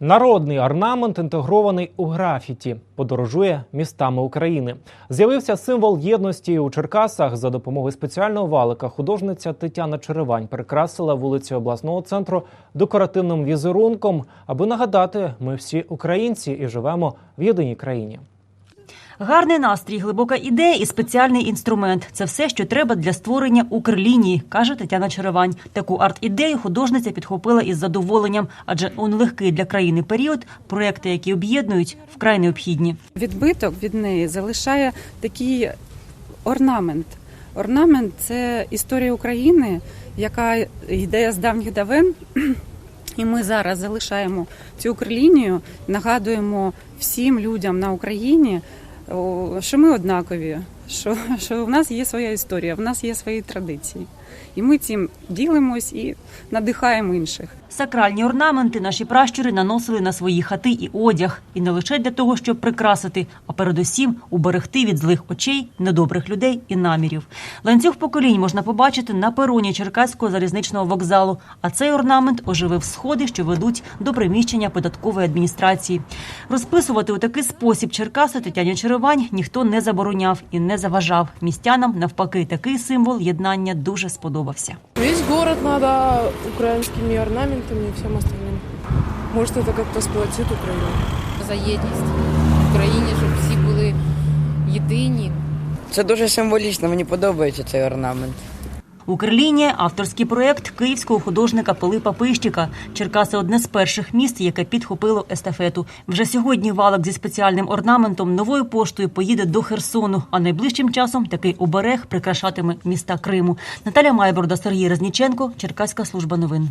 Народний орнамент інтегрований у графіті, подорожує містами України. З'явився символ єдності у Черкасах. За допомогою спеціального валика художниця Тетяна Черевань прикрасила вулиці обласного центру декоративним візерунком, аби нагадати, ми всі українці і живемо в єдиній країні. Гарний настрій, глибока ідея і спеціальний інструмент це все, що треба для створення укрлінії, каже Тетяна Черевань. Таку арт-ідею художниця підхопила із задоволенням, адже у нелегкий для країни період проекти, які об'єднують, вкрай необхідні. Відбиток від неї залишає такий орнамент. Орнамент це історія України, яка йде з давніх давен. І ми зараз залишаємо цю укрлінію, нагадуємо всім людям на Україні, що ми однакові, що, що в нас є своя історія, в нас є свої традиції. І ми цим ділимось і надихаємо інших. Сакральні орнаменти наші пращури наносили на свої хати і одяг, і не лише для того, щоб прикрасити, а передусім уберегти від злих очей, недобрих людей і намірів. Ланцюг поколінь можна побачити на пероні Черкаського залізничного вокзалу. А цей орнамент оживив сходи, що ведуть до приміщення податкової адміністрації. Розписувати у такий спосіб Черкаси Тетяні Черевань ніхто не забороняв і не заважав. Містянам навпаки, такий символ єднання дуже сподобався. Весь город надо українськими орнаментами і всім остальним можете так как-то сплотит Украину. за єдність в Україні, щоб всі були єдині. Це дуже символічно, мені подобається цей орнамент. Укрлінія – авторський проєкт київського художника Пилипа Пищика. Черкаси – одне з перших міст, яке підхопило естафету. Вже сьогодні валик зі спеціальним орнаментом новою поштою поїде до Херсону, а найближчим часом такий оберег прикрашатиме міста Криму. Наталя Майборда, Сергій Резніченко, Черкаська служба новин.